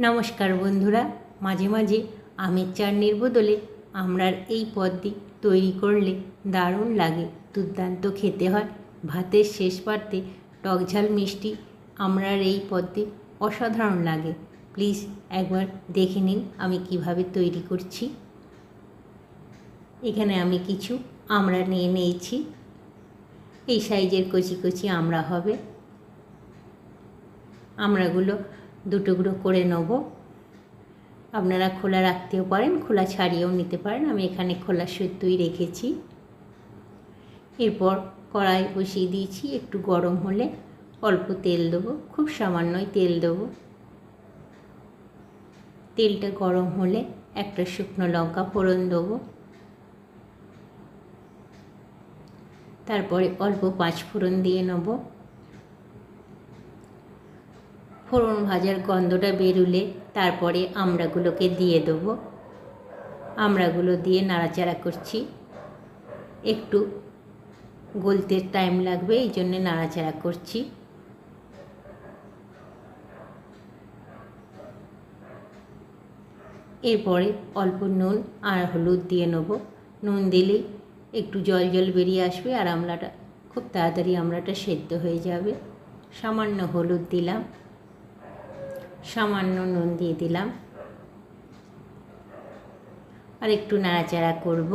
নমস্কার বন্ধুরা, মাঝে মাঝে আমের চাটনির বদলে আমরার এই পদটি তৈরি করলে দারুণ লাগে। দুর্দান্ত খেতে হয়। ভাতের শেষ পার্তে টকঝাল মিষ্টি আমরার এই পদটি অসাধারণ লাগে। প্লিজ একবার দেখে নিন আমি কীভাবে তৈরি করছি। এখানে আমি কিছু আমরা নিয়ে নিয়েছি। এই সাইজের কচি কচি আমরা হবে। আমড়াগুলো দু টুকরো করে নেব। আপনারা খোলা রাখতেও পারেন, খোলা ছাড়িয়েও নিতে পারেন। আমি এখানে খোলা সত্যই রেখেছি। এরপর কড়াই বসিয়ে দিয়েছি, একটু গরম হলে অল্প তেল দেবো, খুব সামান্যই তেল দেবো। তেলটা গরম হলে একটা শুকনো লঙ্কা ফোড়ন দেবো। তারপরে অল্প পাঁচ ফোড়ন দিয়ে নেব। ফোড়ন ভাজার গন্ধটা বেরুলে তারপরে আমড়াগুলোকে দিয়ে দেবো। আমড়াগুলো দিয়ে নাড়াচাড়া করছি। একটু গলতে টাইম লাগবে, এই জন্যে নাড়াচাড়া করছি। এরপরে অল্প নুন আর হলুদ দিয়ে নেব। নুন দিলেই একটু জল জল বেরিয়ে আসবে আর আমলাটা, খুব তাড়াতাড়ি আমলাটা সেদ্ধ হয়ে যাবে। সামান্য হলুদ দিলাম। সামান্য নুন দিয়ে দিলাম। আর একটু নাড়াচাড়া করব।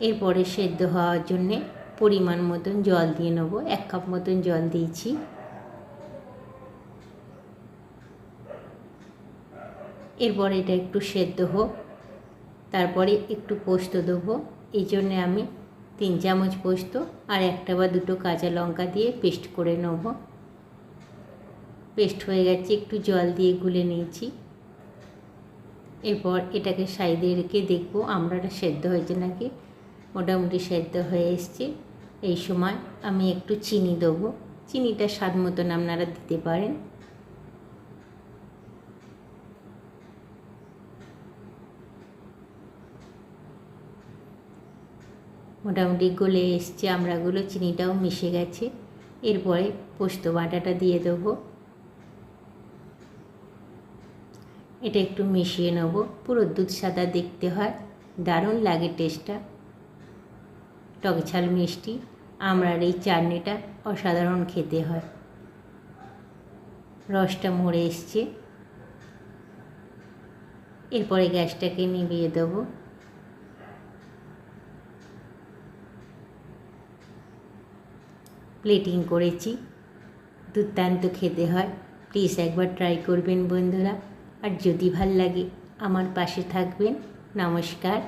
এরপরে সেদ্ধ হওয়ার জন্যে পরিমাণ মতন জল দিয়ে নেব। এক কাপ মতন জল দিয়েছি। এরপর এটা একটু সেদ্ধ হোক। তারপরে একটু পোস্ত দেবো। এই জন্যে আমি তিন চামচ পোস্ত আর একটা বা দুটো কাঁচা লঙ্কা দিয়ে পেস্ট করে নেব। পেস্ট হয়ে গেছে, একটু জল দিয়ে গুলে নিয়েছি। এরপর এটাকে সাইডে রেখে দেখব আমড়াটা সেদ্ধ হয়েছে নাকি। মোটামুটি সেদ্ধ হয়ে এসছে। এই সময় আমি একটু চিনি দেবো। চিনিটা স্বাদ মতন আপনারা দিতে পারেন। মোটামুটি গলে এসছে আমড়াগুলো চিনিটাও মিশে গেছে। এরপরে পোস্ত বাটাটা দিয়ে দেবো। এটা একটু মিশিয়ে নেব। পুরো দুধ সাদা দেখতে হয়। দারুণ লাগে টেস্টটা টক ঝাল মিষ্টি। আমরার এই চাটনিটা অসাধারণ খেতে হয়। রসটা মরে এসছে। এরপরে গ্যাসটাকে নিভিয়ে দেবো। প্লেটিং করেছি। দুর্দান্ত খেতে হয়। প্লিজ একবার ট্রাই করবেন বন্ধুরা। আর যদি ভালো লাগে আমার পাশে থাকবেন নমস্কার।